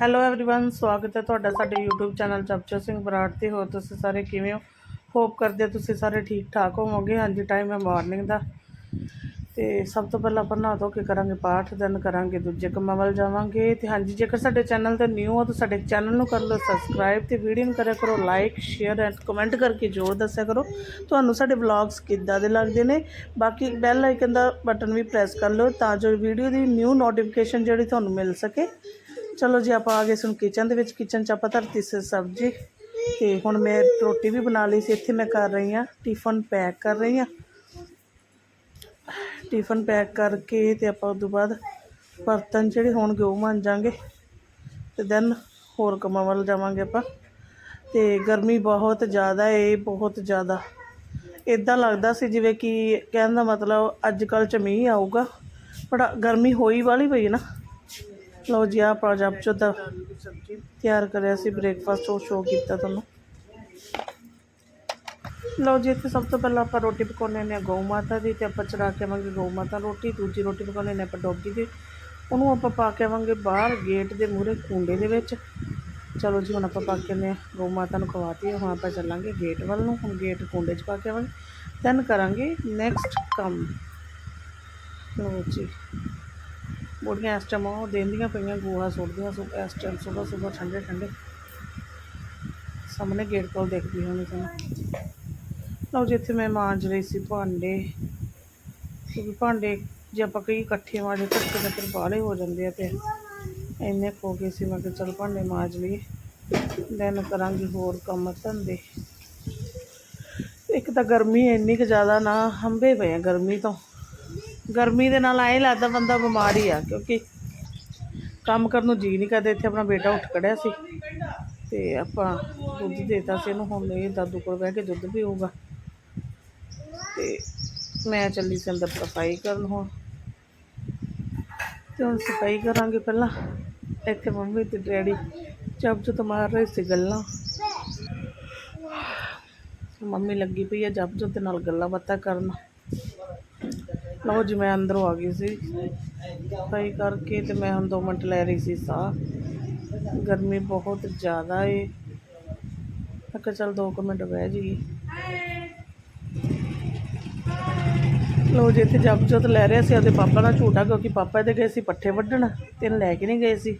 Hello everyone ਸਵਾਗਤ ਹੈ ਤੁਹਾਡਾ ਸਾਡੇ YouTube ਚੈਨਲ ਚਪਚਾ ਸਿੰਘ ਬਰਾੜ ਤੇ ਹੋਰ ਤੁਸੀਂ ਸਾਰੇ ਕਿਵੇਂ ਹੋ ਹੋਪ ਕਰਦੇ ਹਾਂ ਤੁਸੀਂ ਸਾਰੇ ਠੀਕ ਠਾਕ ਹੋਵੋਗੇ ਹਾਂਜੀ ਟਾਈਮ ਹੈ ਮਾਰਨਿੰਗ ਦਾ ਤੇ ਸਭ ਤੋਂ ਪਹਿਲਾਂ ਆਪਾਂ ਨਹਾ ਧੋ ਕੇ ਕਰਾਂਗੇ ਪਾਠ ਦੈਨ ਕਰਾਂਗੇ ਦੂਜੇ ਕੰਮਾਂ ਵੱਲ ਜਾਵਾਂਗੇ ਤੇ ਹਾਂਜੀ ਜੇਕਰ ਸਾਡੇ ਚੈਨਲ ਤੇ ਨਿਊ ਹੋ ਤਾਂ ਸਾਡੇ ਚੈਨਲ ਨੂੰ ਕਰ ਲਓ ਸਬਸਕ੍ਰਾਈਬ ਤੇ ਵੀਡੀਓ ਨੂੰ ਕਰਿਆ ਕਰੋ ਲਾਈਕ ਸ਼ੇਅਰ ਐਂਡ ਕਮੈਂਟ ਕਰਕੇ ਜ਼ਰੂਰ ਦੱਸਿਆ ਕਰੋ ਤੁਹਾਨੂੰ ਸਾਡੇ ਵਲੌਗਸ ਕਿੱਦਾਂ ਦੇ ਲੱਗਦੇ ਨੇ ਬਾਕੀ ਬੈਲ ਆਈਕਨ ਦਾ ਬਟਨ ਵੀ ਪ੍ਰੈਸ ਕਰ ਲਓ ਤਾਂ ਜੋ ਵੀਡੀਓ ਦੀ ਨਿਊ ਨੋਟੀਫਿਕੇਸ਼ਨ ਜਿਹੜੀ ਤੁਹਾਨੂੰ ਮਿਲ ਸਕੇ ਚਲੋ ਜੀ, ਆਪਾਂ ਆ ਗਏ ਸੁਣ ਕਿਚਨ ਦੇ ਵਿੱਚ। ਕਿਚਨ ਚ ਆਪਾਂ ਧਰਤੀ ਸੀ ਸਬਜ਼ੀ ਤੇ ਹੁਣ ਮੈਂ ਰੋਟੀ ਵੀ ਬਣਾ ਲਈ ਸੀ। ਇੱਥੇ ਮੈਂ ਕਰ ਰਹੀ ਹਾਂ ਟਿਫਨ ਪੈਕ ਕਰ ਰਹੀ ਹਾਂ। ਟਿਫਨ ਪੈਕ ਕਰਕੇ ਤੇ ਆਪਾਂ ਉਸ ਤੋਂ ਬਾਅਦ ਬਰਤਨ ਜਿਹੜੇ ਹੋਣਗੇ ਉਹ ਮਾਂਜਾਂਗੇ ਤੇ ਦੈਨ ਹੋਰ ਕੰਮਾਂ ਵੱਲ ਜਾਵਾਂਗੇ ਆਪਾਂ। ਤੇ ਗਰਮੀ ਬਹੁਤ ਜ਼ਿਆਦਾ ਏ, ਬਹੁਤ ਜ਼ਿਆਦਾ। ਇਦਾਂ ਲੱਗਦਾ ਸੀ ਜਿਵੇਂ ਕਿ ਕਹਿਣ ਦਾ ਮਤਲਬ ਅੱਜ ਕੱਲ੍ਹ ਚ ਮੀਂਹ ਆਊਗਾ, ਬੜਾ ਗਰਮੀ ਹੋਈ ਵਾਲੀ ਪਈ ਨਾ। ਲਓ ਜੀ, ਆਹ ਪ੍ਰੋਜੈਕਟ ਚੋਂ ਦਾ ਤਿਆਰ ਕਰਿਆ ਸੀ ਬ੍ਰੇਕਫਾਸਟ ਉਹ ਸ਼ੋਅ ਕੀਤਾ ਤੁਹਾਨੂੰ। ਲਓ ਜੀ, ਇੱਥੇ ਸਭ ਤੋਂ ਪਹਿਲਾਂ ਆਪਾਂ ਰੋਟੀ ਪਕਾਉਣੇ ਨੇ ਗਊ ਮਾਤਾ ਦੀ, ਤੇ ਆਪਾਂ ਚੜਾ ਕੇ ਆਵਾਂਗੇ ਗਊ ਮਾਤਾ ਰੋਟੀ, ਦੂਜੀ ਰੋਟੀ ਪਕਾਉਣੇ ਨੇ ਆਪਾਂ ਡੋਗੀ ਦੀ। ਉਹਨੂੰ ਆਪਾਂ ਪਾ ਕੇ ਆਵਾਂਗੇ ਬਾਹਰ ਗੇਟ ਦੇ ਮੂਹਰੇ ਕੁੰਡੇ ਦੇ ਵਿੱਚ। ਚਲੋ ਜੀ, ਹੁਣ ਆਪਾਂ ਪਾ ਕੇ ਨੇ ਗਊ ਮਾਤਾ ਨੂੰ ਖਵਾਤੀ ਹੁਣ ਆਪਾਂ ਚੱਲਾਂਗੇ ਗੇਟ ਵੱਲ ਨੂੰ, ਹੁਣ ਗੇਟ ਕੁੰਡੇ 'ਚ ਪਾ ਕੇ ਆਵਾਂਗੇ। ਦੈਨ ਕਰਾਂਗੇ ਨੈਕਸਟ ਕੰਮ। ਲਓ ਜੀ। ਬੁੜੀਆਂ ਇਸ ਟਾਈਮ ਉਹ ਦੇਂਦੀਆਂ ਪਈਆਂ, ਗੋਹਾ ਸੁੱਟਦੀਆਂ, ਸੁ ਇਸ ਟਾਈਮ ਸੁਬਹ ਸੁਬਹ ਠੰਡੇ ਠੰਡੇ। ਸਾਹਮਣੇ ਗੇਟ ਕੋਲ ਦੇਖਦੀ ਹੋਣੀ ਤੁਹਾਨੂੰ। ਲਓ ਜਿੱਥੇ ਮੈਂ ਮਾਂਜ ਰਹੀ ਸੀ ਭਾਂਡੇ। ਕਿਉਂਕਿ ਭਾਂਡੇ ਜੇ ਆਪਾਂ ਕਈ ਇਕੱਠੇ ਮਾਂਜੇ ਤਾਂ ਕਿਤੇ ਫਿਰ ਬਾਹਲੇ ਹੋ ਜਾਂਦੇ ਆ ਤੇ ਇੰਨੇ ਖੋ ਗਏ ਸੀ, ਮੈਂ ਕਿਹਾ ਚਲ ਭਾਂਡੇ ਮਾਂਜ ਲਈਏ। ਦੈਨ ਕਰਾਂਗੀ ਹੋਰ ਕੰਮ ਧੰਦੇ। ਇੱਕ ਤਾਂ ਗਰਮੀ ਇੰਨੀ ਕੁ ਜ਼ਿਆਦਾ ਨਾ, ਹੰਬੇ ਪਏ ਆ ਗਰਮੀ ਤੋਂ। ਗਰਮੀ ਦੇ ਨਾਲ ਐਂ ਲੱਗਦਾ ਬੰਦਾ ਬਿਮਾਰ ਹੀ ਆ, ਕਿਉਂਕਿ ਕੰਮ ਕਰਨ ਨੂੰ ਜੀ ਨਹੀਂ ਕਰਦਾ, ਇੱਥੇ ਆਪਣਾ ਬੇਟਾ ਉੱਠ ਖੜਿਆ ਸੀ। ਤੇ ਆਪਾਂ ਦੁੱਧ ਦੇਤਾ ਸੀ ਇਹਨੂੰ, ਹੁਣ ਇਹ ਦਾਦੂ ਕੋਲ ਬਹਿ ਕੇ ਦੁੱਧ ਪੀਊਗਾ। ਤੇ ਮੈਂ ਚੱਲੀ ਸੀ ਅੰਦਰ ਸਫ਼ਾਈ ਕਰਨ ਹੁਣ। ਤੇ ਹੁਣ ਸਫ਼ਾਈ ਕਰਾਂਗੇ ਪਹਿਲਾਂ। ਇੱਥੇ ਮੰਮੀ ਤੇ ਡੈਡੀ ਚੱਪ ਚੁੱਤ ਮਾਰ ਰਹੇ ਸੀ ਗੱਲਾਂ। ਮੰਮੀ ਲੱਗੀ ਪਈ ਆ ਜਪ ਦੇ ਨਾਲ ਗੱਲਾਂ ਬਾਤਾਂ ਕਰਨ। ਲਓ ਜੀ, ਮੈਂ ਅੰਦਰੋਂ ਆ ਗਈ ਸੀ। ਸਫ਼ਾਈ ਕਰਕੇ ਤੇ ਮੈਂ ਹੁਣ 2 ਮਿੰਟ ਲੈ ਰਹੀ ਸੀ ਸਾਹ। ਗਰਮੀ ਬਹੁਤ ਜ਼ਿਆਦਾ ਏ। ਮੈਂ ਕਿਹਾ ਚੱਲ 2 ਮਿੰਟ ਬਹਿ ਜੀ ਲੋ ਜੀ, ਇੱਥੇ ਜਪ ਜੋਤ ਲੈ ਰਿਹਾ ਸੀ, ਉਹਦੇ ਪਾਪਾ ਦਾ ਝੂਟਾ ਕਿਉਂਕਿ ਪਾਪਾ ਇਹਦੇ ਗਏ ਸੀ ਪੱਠੇ ਵੱਢਣ ਤੇ ਇਹਨੂੰ ਲੈ ਕੇ ਨਹੀਂ ਗਏ ਸੀ।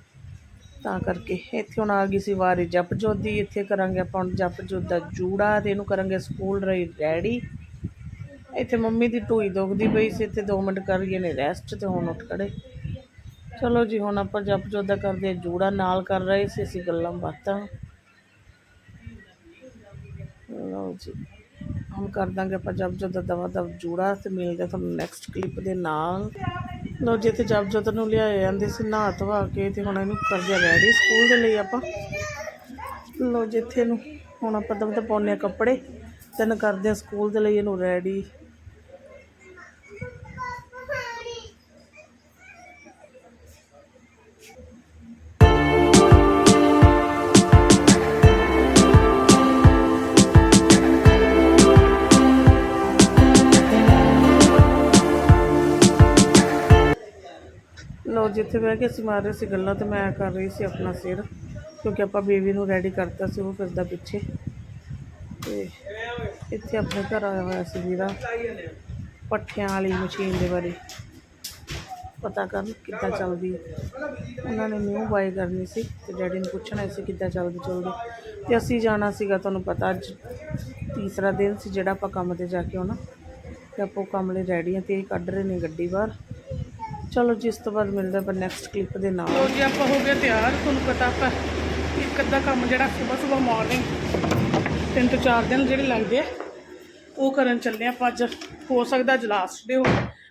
ਤਾਂ ਕਰਕੇ ਇੱਥੇ ਹੁਣ ਆ ਗਈ ਸੀ ਵਾਰੀ ਜਪ ਜੋਤ ਦੀ। ਇੱਥੇ ਕਰਾਂਗੇ ਆਪਾਂ ਹੁਣ ਜੋਤ ਦਾ ਜੂੜਾ ਤੇ ਇਹਨੂੰ ਕਰਾਂਗੇ ਸਕੂਲ ਰਹੀ ਡੈਡੀ। ਇੱਥੇ ਮੰਮੀ ਦੀ ਟੂਈ ਦੁਖਦੀ ਪਈ ਸੀ, ਇੱਥੇ 2 ਮਿੰਟ ਕਰ ਗਏ ਨੇ ਰੈਸਟ ਤੇ ਹੁਣ ਉੱਠ ਖੜੇ। ਚਲੋ ਜੀ, ਹੁਣ ਆਪਾਂ ਜਪ ਜੋਤ ਕਰਦੇ ਹਾਂ, ਜੂੜਾ ਨਾਲ ਕਰ ਰਹੇ ਸੀ, ਅਸੀਂ ਗੱਲਾਂ ਬਾਤਾਂ। ਲਓ ਜੀ, ਹੁਣ ਕਰ ਦਾਂਗੇ ਆਪਾਂ ਜਪ ਜੋਤ ਦਵਾ ਦਵ ਜੂੜਾ ਤੇ ਮਿਲਦੇ ਤੁਹਾਨੂੰ ਨੈਕਸਟ ਕਲਿੱਪ ਦੇ ਨਾਲ। ਲਓ ਜੀ, ਇੱਥੇ ਜਪ ਜੋਤ ਨੂੰ ਲਿਆਏ ਜਾਂਦੇ ਸੀ, ਨਹਾ ਧਵਾ ਕੇ ਤੇ ਹੁਣ ਇਹਨੂੰ ਕਰਦੇ ਰੈਡੀ ਸਕੂਲ ਦੇ ਲਈ ਆਪਾਂ। ਲਓ ਜੀ, ਇੱਥੇ ਨੂੰ ਹੁਣ ਆਪਾਂ ਦਮ ਤੇ ਪਾਉਂਦੇ ਹਾਂ ਕੱਪੜੇ, ਤੈਨੂੰ ਕਰਦੇ ਆ ਸਕੂਲ ਦੇ ਲਈ ਇਹਨੂੰ ਰੈਡੀ ਜਿੱਥੇ ਬਹਿ ਕੇ ਅਸੀਂ ਮਾਰ ਰਹੇ ਸੀ ਗੱਲਾਂ ਤੇ ਮੈਂ ਕਰ ਰਹੀ ਸੀ ਆਪਣਾ ਸਿਰ, ਕਿਉਂਕਿ ਆਪਾਂ ਬੇਬੀ ਨੂੰ ਰੈਡੀ ਕਰਤਾ ਸੀ, ਉਹ ਫਿਰਦਾ ਪਿੱਛੇ। ਤੇ ਇੱਥੇ ਆਪਣੇ ਘਰ ਆਇਆ ਹੋਇਆ ਸੀ ਵੀਰਾ, ਪੱਠਿਆਂ ਵਾਲੀ ਮਸ਼ੀਨ ਦੇ ਬਾਰੇ। ਪਤਾ ਕਰਨ ਕਿੱਦਾਂ ਚੱਲਦੀ ਹੈ। ਉਹਨਾਂ ਨੇ ਨਿਊ ਬਾਈ ਕਰਨੀ ਸੀ ਤੇ ਡੈਡੀ ਨੂੰ ਪੁੱਛਣਾ ਸੀ ਕਿੱਦਾਂ ਚੱਲਦੀ ਚੱਲਦੀ। ਤੇ ਅਸੀਂ ਜਾਣਾ ਸੀਗਾ, ਤੁਹਾਨੂੰ ਪਤਾ ਅੱਜ ਤੀਸਰਾ ਦਿਨ ਸੀ ਜਿਹੜਾ ਆਪਾਂ ਕੰਮ ਤੇ ਜਾ ਕੇ ਆਉਣਾ। ਤੇ ਆਪਾਂ ਉਹ ਕੰਮ ਲਈ ਰੈਡੀ ਆ ਤੇ ਇਹ ਕੱਢ ਰਹੇ ਨੇ ਗੱਡੀ ਬਾਹਰ। ਚਲੋ ਜੀ, ਇਸ ਤੋਂ ਬਾਅਦ ਮਿਲਦੇ ਆਪਾਂ ਨੈਕਸਟ ਕਲਿੱਪ ਦੇ ਨਾਲ। ਲੋ ਜੀ, ਆਪਾਂ ਹੋ ਗਏ ਤਿਆਰ, ਤੁਹਾਨੂੰ ਪਤਾ ਆਪਾਂ ਇੱਕ ਅੱਧਾ ਕੰਮ ਜਿਹੜਾ ਸਵੇਰ ਸਵੇਰ ਮਾਰਨਿੰਗ ਤਿੰਨ ਤੋਂ ਚਾਰ ਦਿਨ ਜਿਹੜੇ ਲੱਗਦੇ ਆ, ਉਹ ਕਰਨ ਚੱਲੇ ਆਪਾਂ ਅੱਜ। ਹੋ ਸਕਦਾ ਅੱਜ ਲਾਸਟ ਡੇ ਹੋ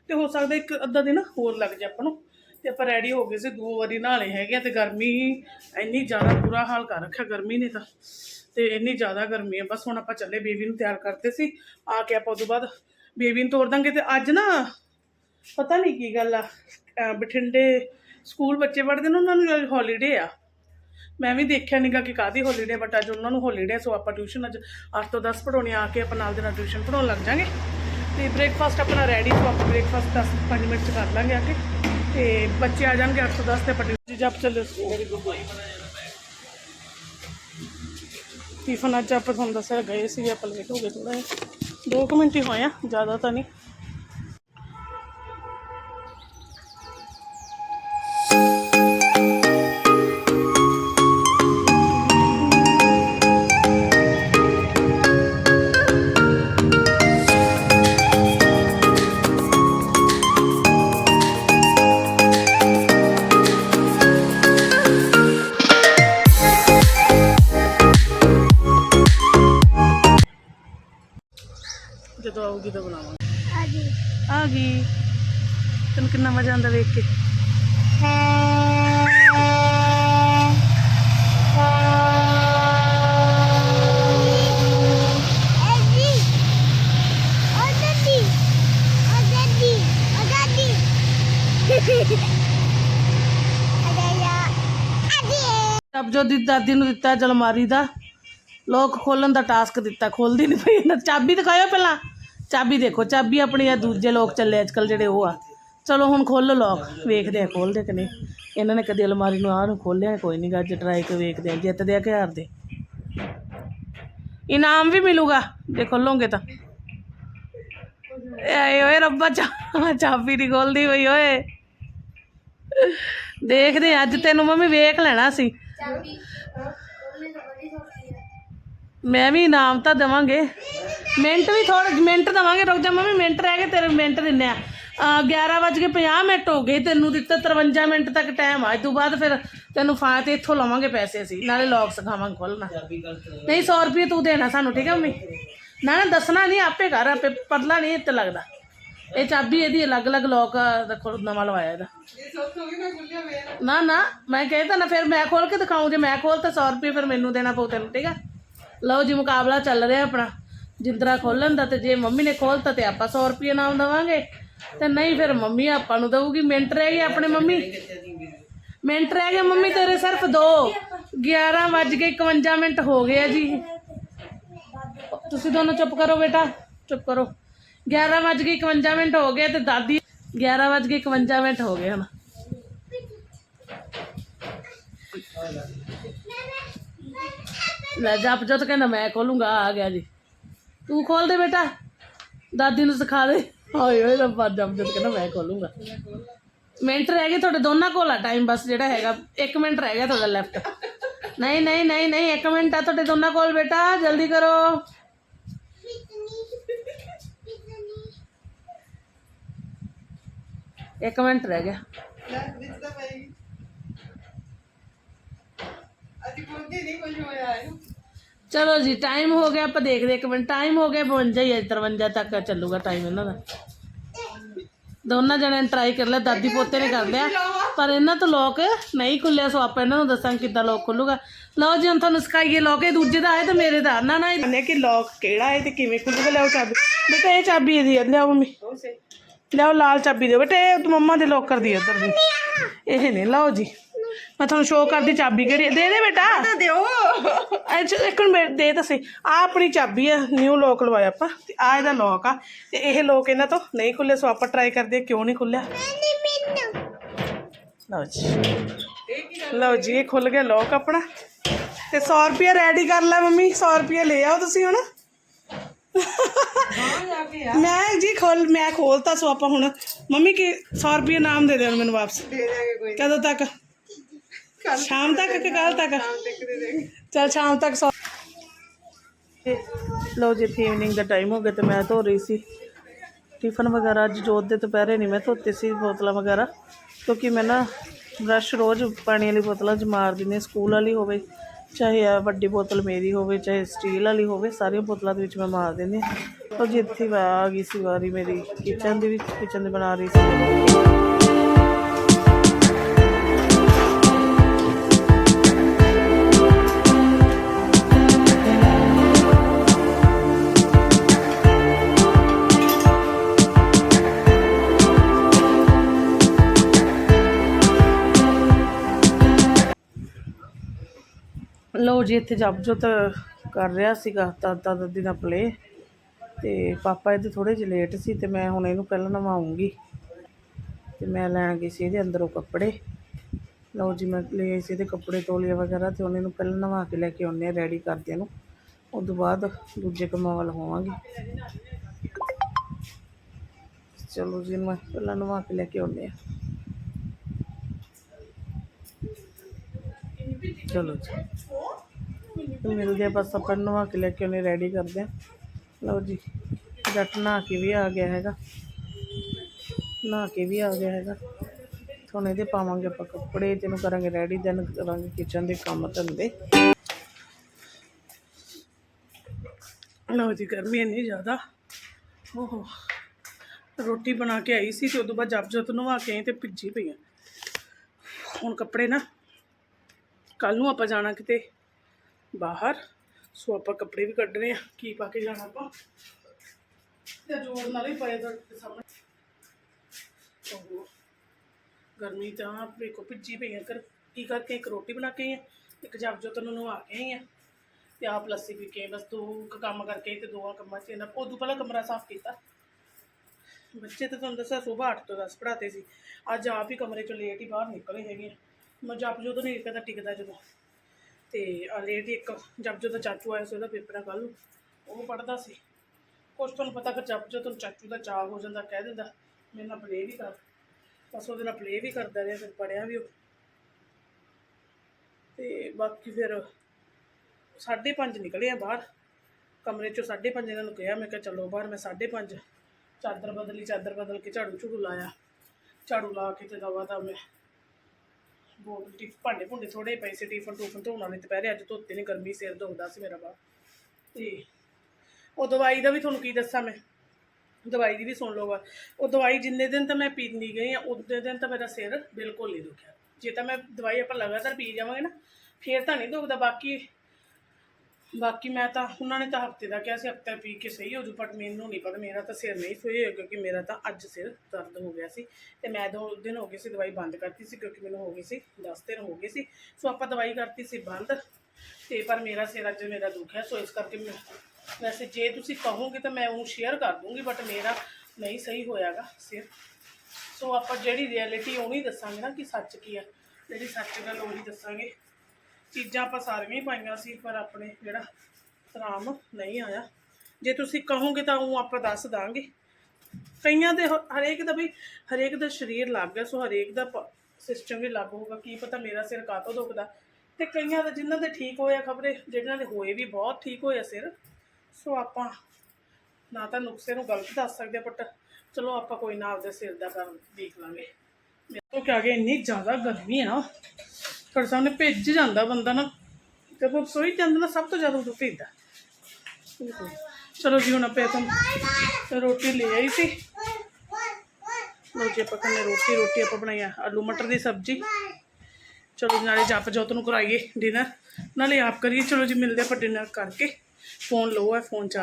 ਤੇ ਹੋ ਸਕਦਾ ਇੱਕ ਅੱਧਾ ਦਿਨ ਹੋਰ ਲੱਗ ਜਾ ਆਪਾਂ ਨੂੰ। ਤੇ ਆਪਾਂ ਰੈਡੀ ਹੋ ਗਏ ਸੀ, ਦੋ ਵਾਰੀ ਨਹਾਲੇ ਹੈਗੇ ਆ ਤੇ ਗਰਮੀ ਇੰਨੀ ਜ਼ਿਆਦਾ ਬੁਰਾ ਹਾਲ ਕਰ ਰੱਖਿਆ ਗਰਮੀ ਨੇ ਤਾਂ। ਤੇ ਇੰਨੀ ਜ਼ਿਆਦਾ ਗਰਮੀ ਹੈ ਬਸ ਹੁਣ ਆਪਾਂ ਚੱਲੇ ਬੇਬੀ ਨੂੰ ਤਿਆਰ ਕਰਦੇ ਸੀ, ਆ ਕੇ ਆਪਾਂ ਉਦੋਂ ਬਾਅਦ ਬੇਬੀ ਨੂੰ ਤੋਰ ਦਾਂਗੇ। ਤੇ ਅੱਜ ਨਾ ਪਤਾ ਨਹੀਂ ਕੀ ਗੱਲ ਆ। ਅਹ ਬਠਿੰਡੇ ਸਕੂਲ ਬੱਚੇ ਪੜ੍ਹਦੇ ਨੇ, ਉਹਨਾਂ ਨੂੰ ਹੌਲੀਡੇ ਆ। ਮੈਂ ਵੀ ਦੇਖਿਆ ਨੀਗਾ ਕਿ ਕਾਦੀ ਹੌਲੀਡੇ ਬਟ ਅੱਜ ਉਹਨਾਂ ਨੂੰ ਹੌਲੀਡੇ ਸੋ ਆਪਾਂ ਟਿਊਸ਼ਨ ਅੱਜ 8 ਤੋਂ 10 ਪੜਾਉਣੀ ਆ ਕੇ ਆਪਾਂ ਨਾਲ ਦੇ ਨਾਲ ਟਿਊਸ਼ਨ ਪੜਾਉਣ ਲੱਗ ਜਾਾਂਗੇ। ਤੇ ਬ੍ਰੇਕਫਾਸਟ ਆਪਣਾ ਰੈਡੀ ਸੋ ਆਪਾਂ ਬ੍ਰੇਕਫਾਸਟ 10 5 ਮਿੰਟ ਚ ਕਰ ਲਾਂਗੇ ਆ ਕੇ। ਤੇ ਬੱਚੇ ਆ ਜਾਣਗੇ 810 ਤੇ ਪੱਟੀ ਜੀ ਜਪ ਚੱਲੇ। ਟਿਫਨ ਅੱਜ ਆਪਾਂ ਤੁਹਾਨੂੰ ਦੱਸਿਆ, ਗਏ ਸੀ ਆਪਾਂ ਲੇਟ ਹੋ ਗਏ ਥੋੜਾ ਜਿਹਾ। ਦੋ ਕੁ ਮਿੰਟ ਹੀ ਹੋਏ ਆ, ਜ਼ਿਆਦਾ ਤਾਂ ਨਹੀਂ। ਮਜ਼ਾ ਆਉਂਦਾ ਵੇਖ ਕੇ। ਅਬ ਜੋ ਦੀ ਦਾਦੀ ਨੂੰ ਦਿੱਤਾ ਜਲਮਾਰੀ ਦਾ, ਲੋਕ ਖੋਲਣ ਦਾ ਟਾਸਕ ਦਿੱਤਾ, ਖੋਲਦੀ ਨਹੀਂ ਪਈ। ਇਹਨਾਂ ਚਾਬੀ ਦਿਖਾਇਓ ਪਹਿਲਾਂ। ਚਾਬੀ ਦੇਖੋ, ਚਾਬੀ ਆਪਣੀ ਆ, ਦੂਜੇ ਲੋਕ ਚੱਲੇ ਅੱਜ ਕੱਲ ਜਿਹੜੇ ਉਹ ਆ। ਚਲੋ ਹੁਣ ਖੋਲੋ ਲੋਕ ਵੇਖਦੇ ਆ ਖੋਲਦੇ ਕਿ ਨਹੀਂ। ਇਹਨਾਂ ਨੇ ਕਦੇ ਅਲਮਾਰੀ ਨੂੰ ਆਹ ਨੂੰ ਖੋਲਿਆ ਕੋਈ ਨਹੀਂ ਅੱਜ ਟਰਾਈ ਕੇ ਵੇਖਦੇ ਆ ਜਿੱਤਦੇ ਆ ਕਿ ਹਾਰਦੇ। ਇਨਾਮ ਵੀ ਮਿਲੂਗਾ ਜੇ ਖੋਲੋਗੇ ਤਾਂ। ਏ ਓਏ ਰੱਬਾ ਚਾ ਚਾਬੀ ਨਹੀਂ ਖੋਲਦੀ ਹੋਈ ਓਏ। ਦੇਖਦੇ ਆ, ਅੱਜ ਤੈਨੂੰ ਮੰਮੀ ਵੇਖ ਲੈਣਾ ਸੀ। ਮੈਂ ਵੀ ਇਨਾਮ ਤਾਂ ਦੇਵਾਂਗੇ। ਮਿੰਟ ਵੀ ਥੋੜੇ ਮਿੰਟ ਦੇਵਾਂਗੇ ਰੁਕ ਜਾ ਮੰਮੀ ਮਿੰਟ ਰਹਿ ਗਏ ਤੇਰੇ ਮਿੰਟ ਦਿੰਨੇ ਆ। ਅਹ 11 ਵੱਜ ਕੇ 50 ਮਿੰਟ ਹੋ ਗਏ ਤੈਨੂੰ ਦਿੱਤਾ 53 ਮਿੰਟ ਤੱਕ ਟਾਈਮ ਆ। ਇਸ ਤੋਂ ਬਾਅਦ ਫਿਰ ਤੈਨੂੰ ਫਾ ਤੇ ਇੱਥੋਂ ਲਵਾਂਗੇ ਪੈਸੇ ਅਸੀਂ ਨਾਲੇ ਲੌਕ ਸਿਖਾਵਾਂਗੇ ਖੋਲਣਾ ਨਹੀਂ 100 ਰੁਪਏ ਤੂੰ ਦੇਣਾ ਸਾਨੂੰ ਠੀਕ ਹੈ ਮੰਮੀ? ਨਾ ਨਾ ਦੱਸਣਾ ਨਹੀਂ ਆਪੇ ਘਰ ਆਪੇ ਪਰਲਾ ਨਹੀਂ ਇੱਥੇ ਲੱਗਦਾ। ਇਹ ਚਾਬੀ ਇਹਦੀ ਅਲੱਗ-ਅਲੱਗ ਲੌਕ ਰੱਖੋ ਨਵਾਂ ਲਵਾਇਆ ਇਹਦਾ। ਨਾ ਨਾ ਮੈਂ ਕਹਿੰਦਾ ਨਾ ਫਿਰ ਮੈਂ ਖੋਲ ਕੇ ਦਿਖਾਉਂ ਜੇ ਮੈਂ ਖੋਲ ਤਾਂ 100 ਰੁਪਏ ਫਿਰ ਮੈਨੂੰ ਦੇਣਾ ਪਊ ਤੈਨੂੰ ਠੀਕ ਆ ਲਓ ਜੀ ਮੁਕਾਬਲਾ ਚੱਲ ਰਿਹਾ ਆਪਣਾ। ਜਿੰਦਰਾ ਖੋਲਣ ਦਾ ਤੇ ਜੇ ਮੰਮੀ ਨੇ ਖੋਲਤਾ ਤੇ ਆਪਾਂ 100 ਰੁਪਏ ਨਾਲ ਦੇਵਾਂਗੇ, ਤੇ ਨਹੀਂ ਫਿਰ ਮੰਮੀ ਆਪਾਂ ਨੂੰ ਦਊਗੀ। ਮਿੰਟ ਰਹਿ ਗਏ ਆਪਣੇ ਮੰਮੀ। ਮਿੰਟ ਰਹਿ ਗਏ ਮੰਮੀ, ਤੇਰੇ ਸਿਰਫ 2 11 ਵੱਜ ਕੇ 51 ਮਿੰਟ ਹੋ ਗਏ ਆ ਜੀ। ਤੁਸੀਂ ਦੋਨੋਂ ਚੁੱਪ ਕਰੋ ਬੇਟਾ, ਚੁੱਪ ਕਰੋ। 11 ਵੱਜ ਕੇ 51 ਮਿੰਟ ਹੋ ਗਏ ਤੇ ਦਾਦੀ 11 ਵੱਜ ਕੇ 51 ਮਿੰਟ ਹੋ ਗਏ ਹੁਣ। ਲੈ ਜਾਪ ਜੋਤ ਕਹਿੰਦਾ ਮੈਂ ਖੋਲੂੰਗਾ, ਆ ਗਿਆ ਜੀ। ਤੂੰ ਖੋਲ ਦੇ ਬੇਟਾ। ਦਾਦੀ ਨੂੰ ਸਿਖਾ ਦੇ। ਹਾਏ ਓਏ ਰੱਬਾ ਜਪ ਜੋਤ ਕਹਿੰਦਾ ਮੈਂ ਖੋਲੂੰਗਾ। ਮਿੰਟ ਰਹਿ ਗਏ ਤੁਹਾਡੇ ਦੋਨਾਂ ਕੋਲ ਆ ਟਾਈਮ ਬਸ ਜਿਹੜਾ ਹੈਗਾ। 1 ਮਿੰਟ ਰਹਿ ਗਿਆ ਤੁਹਾਡਾ ਲੈਫਟ ਨਹੀਂ ਨਹੀਂ ਨਹੀਂ ਨਹੀਂ 1 ਮਿੰਟ ਆ ਤੁਹਾਡੇ ਦੋਨਾਂ ਕੋਲ ਬੇਟਾ ਜਲਦੀ ਕਰੋ। ਇੱਕ ਮਿੰਟ ਰਹਿ ਗਿਆ। ਚਲੋ ਜੀ ਟਾਈਮ ਹੋ ਗਿਆ ਆਪਾਂ ਦੇਖਦੇ ਇੱਕ ਮਿੰਟ ਟਾਈਮ ਹੋ ਗਿਆ 52 ਹੀ ਹੈ 53 ਤੱਕ ਚੱਲੂਗਾ ਟਾਈਮ ਇਹਨਾਂ ਦਾ ਦੋਨਾਂ ਜਣਿਆਂ ਨੇ ਟਰਾਈ ਕਰ ਲਿਆ ਦਾਦੀ ਪੋਤੇ ਨੇ ਕਰ ਲਿਆ ਪਰ ਇਹਨਾਂ ਤੋਂ ਲੋਕ ਨਹੀਂ ਖੁੱਲਿਆ ਸੋ ਆਪਾਂ ਇਹਨਾਂ ਨੂੰ ਦੱਸਾਂ ਕਿੱਦਾਂ ਲੋਕ ਖੁੱਲੂਗਾ ਲਓ ਜੀ ਹੁਣ ਤੁਹਾਨੂੰ ਸਿਖਾਈਏ ਲੋਕ ਇਹ ਦੂਜੇ ਦਾ ਆਏ ਤੇ ਮੇਰੇ ਦਾ ਨਾ ਨਾ ਇਹ ਕਿ ਲੋਕ ਕਿਹੜਾ ਹੈ ਤੇ ਕਿਵੇਂ ਖੁੱਲੂਗਾ ਲਿਆਓ ਚਾਬੀ ਬੇਟਾ ਇਹ ਚਾਬੀ ਇਹਦੀ ਹੈ ਲਿਆਓ ਮੰਮੀ ਲਿਆਓ ਲਾਲ ਚਾਬੀ ਦਿਓ ਬੇਟਾ ਇਹ ਮੰਮਾ ਦੇ ਲੋਕਰ ਦੀ ਹੈ ਉੱਧਰ ਦੀ ਇਹ ਨਹੀਂ ਲਓ ਜੀ ਮੈਂ ਤੁਹਾਨੂੰ ਸ਼ੋਅ ਕਰਦੀ ਚਾਬੀ ਕਿਹੜੀ। ਦੇ ਦੇ ਬੇਟਾ। ਦਿਓ। ਅੱਛਾ ਇੱਕ ਮਿੰਟ ਦੇ ਤਾਂ ਸਹੀ। ਆ ਆਪਣੀ ਚਾਬੀ ਆ ਨਿਊ ਲੋਕ ਲਵਾਇਆ ਆਪਾਂ। ਤੇ ਆ ਇਹਦਾ ਲੋਕ ਆ। ਤੇ ਇਹ ਲੋਕ ਇਹਨਾਂ ਤੋਂ ਨਹੀਂ ਖੁੱਲੇ ਸੋ ਆਪਾਂ ਟਰਾਈ ਕਰਦੇ ਹਾਂ ਕਿਉਂ ਨਹੀਂ ਖੁੱਲਿਆ। ਲਓ ਜੀ। ਲਓ ਜੀ ਇਹ ਖੁੱਲ ਗਿਆ ਲੋਕ ਆਪਣਾ। ਤੇ 100 ਰੁਪਏ ਰੈਡੀ ਕਰ ਲੈ ਮੰਮੀ 100 ਰੁਪਏ ਲੈ ਆਓ ਤੁਸੀਂ ਹੁਣ। ਮੈਂ ਜੀ ਖੋਲ ਮੈਂ ਖੋਲਤਾ ਸੋ ਆਪਾਂ ਹੁਣ। ਮੰਮੀ ਕੀ 100 ਰੁਪਏ ਨਾਮ ਦੇ ਦੇਣ ਮੈਨੂੰ ਵਾਪਸ। ਦੇ ਦੇਗੇ ਕੋਈ ਕਦੋਂ ਤੱਕ? ਸ਼ਾਮ ਤੱਕ ਕਿ ਕੱਲ ਤੱਕ? ਚਲ ਸ਼ਾਮ ਤੱਕ ਸੌ ਲਓ ਜੀ ਈਵਨਿੰਗ ਦਾ ਟਾਈਮ ਹੋ ਗਿਆ ਤੇ ਮੈਂ ਧੋ ਰਹੀ ਸੀ। ਟਿਫਨ ਵਗੈਰਾ ਅੱਜ ਜੋਤ ਦੇ ਦੁਪਹਿਰੇ ਨਹੀਂ ਮੈਂ ਧੋਤੇ ਸੀ ਬੋਤਲਾਂ ਵਗੈਰਾ। ਕਿਉਂਕਿ ਮੈਂ ਨਾ ਬ੍ਰਸ਼ ਰੋਜ਼ ਪਾਣੀ ਵਾਲੀ ਬੋਤਲਾਂ 'ਚ ਮਾਰ ਦਿੰਦੀ ਸਕੂਲ ਵਾਲੀ ਹੋਵੇ ਚਾਹੇ ਆ ਵੱਡੀ ਬੋਤਲ ਮੇਰੀ ਹੋਵੇ ਚਾਹੇ ਸਟੀਲ ਵਾਲੀ ਹੋਵੇ ਸਾਰੀਆਂ ਬੋਤਲਾਂ ਦੇ ਵਿੱਚ ਮੈਂ ਮਾਰ ਦਿੰਦੀ ਹਾਂ। ਉਹ ਜੀ ਇੱਥੇ ਵਾ- ਆ ਗਈ ਸੀ ਵਾਰੀ ਮੇਰੀ ਕਿਚਨ ਦੇ ਵਿੱਚ ਕਿਚਨ ਦੇ ਬਣਾ ਰਹੀ ਸੀ। ਲਓ ਜੀ ਇੱਥੇ ਜਪਜੋਤ ਕਰ ਰਿਹਾ ਸੀਗਾ ਦਾਦਾ ਦਾਦੀ ਦਾ ਪਲੇ ਤੇ ਪਾਪਾ ਇਹਦੇ ਥੋੜੇ ਜਿਹੇ ਲੇਟ ਸੀ ਤੇ ਮੈਂ ਹੁਣ ਇਹਨੂੰ ਪਹਿਲਾਂ ਨਵਾਉਂਗੀ। ਤੇ ਮੈਂ ਲੈਣ ਗਈ ਸੀ ਇਹਦੇ ਅੰਦਰੋਂ ਕੱਪੜੇ। ਲਓ ਜੀ, ਮੈਂ ਲੈ ਸੀ ਇਹਦੇ ਕੱਪੜੇ, ਤੋਲੀਆ ਵਗੈਰਾ ਤੇ ਉਹਨੇ ਨੂੰ ਪਹਿਲਾਂ ਨਵਾ ਕੇ ਲੈ ਕੇ ਆਉਂਦੇ ਆ ਰੈਡੀ ਕਰਦੇ ਨੂੰ ਉਸ ਤੋਂ ਬਾਅਦ ਦੂਜੇ ਕੰਮਾਂ ਵੱਲ ਹੋਵਾਂਗੇ। ਚਲੋ ਜੀ ਮੈਂ ਪਹਿਲਾਂ ਨਵਾ ਕੇ ਲੈ ਕੇ ਆਉਂਦੇ ਆ ਚਲੋ ਜੀ। ਤੇ ਮਿਲਦੇ ਆ ਬਸ ਆਪਾਂ ਨਵਾ ਕੇ ਲੈ ਕੇ ਉਹਨੇ ਰੈਡੀ ਕਰਦੇ ਆ ਲਓ ਜੀ, ਜੱਟ ਨਹਾ ਕੇ ਵੀ ਆ ਗਿਆ ਹੈਗਾ। ਨਹਾ ਕੇ ਵੀ ਆ ਗਿਆ ਹੈਗਾ। ਹੁਣ ਇਹਦੇ ਪਾਵਾਂਗੇ ਆਪਾਂ ਕੱਪੜੇ ਤੇ ਇਹਨੂੰ ਕਰਾਂਗੇ ਰੈਡੀ ਦੈਨ ਕਰਾਂਗੇ ਕਿਚਨ ਦੇ ਕੰਮ ਧੰਦੇ। ਲਓ ਜੀ, ਗਰਮੀ ਇੰਨੀ ਜ਼ਿਆਦਾ। ਓਹੋ, ਰੋਟੀ ਬਣਾ ਕੇ ਆਈ ਸੀ ਤੇ ਉਦੋਂ ਬਾਅਦ ਜਬ ਜਤ ਨਵਾ ਕੇ ਆਈ ਤੇ ਭਿੱਜੀ ਪਈਆਂ ਹੁਣ ਕੱਪੜੇ ਨਾ ਕੱਲ ਨੂੰ ਆਪਾਂ ਜਾਣਾ ਕਿਤੇ। ਬਾਹਰ। ਸੋ ਆਪਾਂ ਕੱਪੜੇ ਵੀ ਕੱਢਣੇ ਆ। ਕੀ ਪਾ ਕੇ ਜਾਣਾ ਆਪਾਂ? ਤੇ ਜੋੜ ਨਾਲ ਹੀ ਪਏ ਤੁਹਾਡੇ ਸਾਹਮਣੇ। ਓਹੋ ਗਰਮੀ ਤਾਂ ਵੇਖੋ ਭਿੱਜੀ ਪਈ ਆ। ਕਰ ਕੀ ਕਰਕੇ ਇੱਕ ਰੋਟੀ ਬਣਾ ਕੇ ਆਈ ਆ, ਇੱਕ ਜਬ ਜਤ ਨੂੰ ਨਵਾ ਕੇ ਆਈ ਆ। ਤੇ ਆਪ ਲੱਸੀ ਪੀ ਕੇ ਬਸ ਦੋ ਕੰਮ ਕਰਕੇ ਤੇ ਦੋਆਂ ਕੰਮਾਂ 'ਚ ਇਹਨਾਂ ਉਦੋਂ ਪਹਿਲਾਂ ਕਮਰਾ ਸਾਫ਼ ਕੀਤਾ। ਬੱਚੇ ਤਾਂ ਤੁਹਾਨੂੰ ਦੱਸਿਆ ਸੁਬਾਹ 8 ਤੋਂ 10 ਪੜਾਤੇ ਸੀ। ਅੱਜ ਆਪ ਹੀ ਕਮਰੇ ਚੋਂ ਲੇਟ ਹੀ ਬਾਹਰ ਨਿਕਲੇ ਹੈਗੇ ਆ। ਮੈਂ ਜੱਪ ਜਦੋਂ ਨਹੀਂ ਕਦਾ ਟਿਕਦਾ ਜਦੋਂ। ਤੇ ਆ ਇੱਕ, ਜਪ ਜਦੋਂ ਚਾਚੂ ਆਇਆ ਸੀ ਉਹਦਾ ਪੇਪਰ ਆ ਕੱਲ ਨੂੰ। ਉਹ ਪੜਦਾ ਸੀ। ਕੁਛ ਤੁਹਾਨੂੰ ਪਤਾ ਫਿਰ ਜਪ ਜਦੋਂ ਚਾਚੂ ਦਾ ਚਾਹ ਹੋ ਜਾਂਦਾ, ਕਹਿ ਦਿੰਦਾ, ਮੇਰੇ ਨਾਲ ਪਲੇ ਵੀ ਕਰ। ਬਸ ਉਹਦੇ ਨਾਲ ਪਲੇ ਵੀ ਕਰਦਾ ਰਿਹਾ, ਫਿਰ ਪੜਿਆ ਵੀ ਉਹ। ਤੇ ਬਾਕੀ ਫਿਰ ਸਾਢੇ ਪੰਜ ਨਿਕਲੇ ਆ ਬਾਹਰ। ਕਮਰੇ ਚੋਂ ਸਾਢੇ ਪੰਜ ਇਹਨਾਂ ਨੂੰ ਕਿਹਾ, ਮੈਂ ਕਿਹਾ ਚਲੋ ਬਾਹਰ ਮੈਂ ਸਾਢੇ ਪੰਜ। ਚਾਦਰ ਬਦਲੀ, ਚਾਦਰ ਬਦਲ ਕੇ ਝਾੜੂ ਝੂੜੂ ਲਾਇਆ। ਝਾੜੂ ਲਾ ਕੇ ਤੇ ਦਵਾ ਦਾ ਮੈਂ ਬੋਲ ਟਿਫ ਭਾਂਡੇ ਭੁੰਡੇ ਥੋੜੇ ਪਏ ਸੀ, ਟਿਫਨ ਟੂਫਨ ਧੋਣਾ ਵਾਲੇ ਦੁਪਹਿਰੇ ਅੱਜ ਧੋਤੇ ਨਹੀਂ ਗਰਮੀ ਸਿਰ ਦੁਖਦਾ ਸੀ ਮੇਰਾ ਬਾਹਰ ਤੇ ਉਹ ਦਵਾਈ ਦਾ ਵੀ ਤੁਹਾਨੂੰ ਕੀ ਦੱਸਾਂ ਮੈਂ? ਦਵਾਈ ਦੀ ਵੀ ਸੁਣ ਲਓ ਵਾ ਉਹ ਦਵਾਈ ਜਿੰਨੇ ਦਿਨ ਤਾਂ ਮੈਂ ਪੀਂਦੀ ਗਈ ਆ, ਉਹਦੇ ਦਿਨ ਤਾਂ ਮੇਰਾ ਸਿਰ ਬਿਲਕੁਲ ਨਹੀਂ ਦੁਖਿਆ। ਜੇ ਤਾਂ ਮੈਂ ਦਵਾਈ ਆਪਾਂ ਲਗਾਤਾਰ ਪੀ ਜਾਵਾਂਗੇ ਨਾ, ਫੇਰ ਤਾਂ ਨਹੀਂ ਦੁਖਦਾ, ਬਾਕੀ ਬਾਕੀ ਮੈਂ ਤਾਂ, ਉਹਨਾਂ ਨੇ ਤਾਂ ਹਫ਼ਤੇ ਦਾ ਕਿਹਾ ਸੀ, ਹਫਤਾ ਪੀ ਕੇ ਸਹੀ ਹੋ ਜੂ ਪਰ ਮੈਨੂੰ ਨਹੀਂ ਪਤਾ, ਮੇਰਾ ਤਾਂ ਸਿਰ ਨਹੀਂ ਸੋਇਆ ਕਿਉਂਕਿ ਮੇਰਾ ਤਾਂ ਅੱਜ ਸਿਰ ਦਰਦ ਹੋ ਗਿਆ ਸੀ। ਤੇ ਮੈਂ ਦੋ ਦਿਨ ਹੋ ਗਏ ਸੀ ਦਵਾਈ ਬੰਦ ਕਰਤੀ ਸੀ, ਕਿਉਂਕਿ ਮੈਨੂੰ ਹੋ ਗਈ ਸੀ 10 ਦਿਨ ਹੋ ਗਏ ਸੀ। ਸੋ ਆਪਾਂ ਦਵਾਈ ਕਰਤੀ ਸੀ ਬੰਦ, ਤੇ ਪਰ ਮੇਰਾ ਸਿਰ ਅੱਜ ਮੇਰਾ ਦੁਖਿਆ ਸੋ ਇਸ ਕਰਕੇ ਮੈਂ, ਵੈਸੇ ਜੇ ਤੁਸੀਂ ਕਹੋਗੇ ਤਾਂ ਮੈਂ ਉਹਨੂੰ ਸ਼ੇਅਰ ਕਰ ਦੂੰਗੀ ਬਟ ਮੇਰਾ ਨਹੀਂ ਸਹੀ ਹੋਇਆਗਾ ਸਿਰ। ਸੋ ਆਪਾਂ ਜਿਹੜੀ ਰਿਐਲਿਟੀ ਉਹ ਨਹੀਂ ਦੱਸਾਂਗੇ ਨਾ ਕਿ ਸੱਚ ਕੀ ਆ, ਜਿਹੜੀ ਸੱਚ ਗੱਲ ਉਹ ਹੀ ਦੱਸਾਂਗੇ। ਚੀਜ਼ਾਂ ਆਪਾਂ ਸਾਰੀਆਂ ਹੀ ਪਾਈਆਂ ਸੀ, ਪਰ ਆਪਣੇ ਜਿਹੜਾ ਆਰਾਮ ਨਹੀਂ ਆਇਆ। ਜੇ ਤੁਸੀਂ ਕਹੋਗੇ ਤਾਂ ਉਹ ਆਪਾਂ ਦੱਸ ਦਾਂਗੇ। ਕਈਆਂ ਦੇ ਹ- ਹਰੇਕ ਦਾ ਵੀ, ਹਰੇਕ ਦਾ ਸਰੀਰ ਲੱਗ ਗਿਆ ਸੋ ਹਰੇਕ ਦਾ ਸਿਸਟਮ ਵੀ ਲੱਗ ਹੋਊਗਾ। ਕੀ ਪਤਾ ਮੇਰਾ ਸਿਰ ਕਾਹਤੋਂ ਦੁਖਦਾ। ਤੇ ਕਈਆਂ ਦੇ ਜਿਨ੍ਹਾਂ ਦੇ ਠੀਕ ਹੋਇਆ ਖਬਰੇ, ਜਿਹਨਾਂ ਦੇ ਹੋਏ ਵੀ ਬਹੁਤ ਠੀਕ ਹੋਇਆ ਸਿਰ, ਸੋ ਆਪਾਂ ਨਾ ਤਾਂ ਨੁਕਸੇ ਨੂੰ ਗਲਤ ਦੱਸ ਸਕਦੇ ਬਟ ਚਲੋ ਆਪਾਂ ਕੋਈ ਨਾ ਆਪਦੇ ਸਿਰ ਦਾ ਕਰ ਦੇਖ ਲਾਂਗੇ। ਮੇਰੇ ਤੋਂ ਕਿ ਅੱਗੇ ਇੰਨੀ ਜ਼ਿਆਦਾ ਗਰਮੀ ਹੈ ਨਾ। ਤੁਹਾਡੇ ਸਾਹਮਣੇ ਭਿੱਜ ਜਾਂਦਾ ਬੰਦਾ ਨਾ ਜਦੋਂ ਸੋਈ ਜਾਂਦਾ ਨਾ ਸਭ ਤੋਂ ਜ਼ਿਆਦਾ ਉਦੋਂ ਭਿੱਜਦਾ। ਚਲੋ ਜੀ ਹੁਣ ਆਪਾਂ ਤਾਂ ਰੋਟੀ ਲੈ ਆਈ ਸੀ। ਲੋ ਜੀ ਆਪਾਂ ਖਾਣੇ ਰੋਟੀ ਰੋਟੀ ਆਪਾਂ ਬਣਾਈ ਆ ਆਲੂ ਮਟਰ ਦੀ ਸਬਜ਼ੀ। ਚਲੋ ਜੀ, ਨਾਲੇ ਜਪ ਜੋਤ ਨੂੰ ਕਰਾਈਏ ਡਿਨਰ ਨਾਲੇ ਆਪ ਕਰੀਏ ਚਲੋ ਜੀ ਮਿਲਦੇ ਆਪਾਂ ਡਿਨਰ ਕਰਕੇ। ਫੋਨ ਲਓ ਹੈ ਫੋਨ ਚਾਰਜ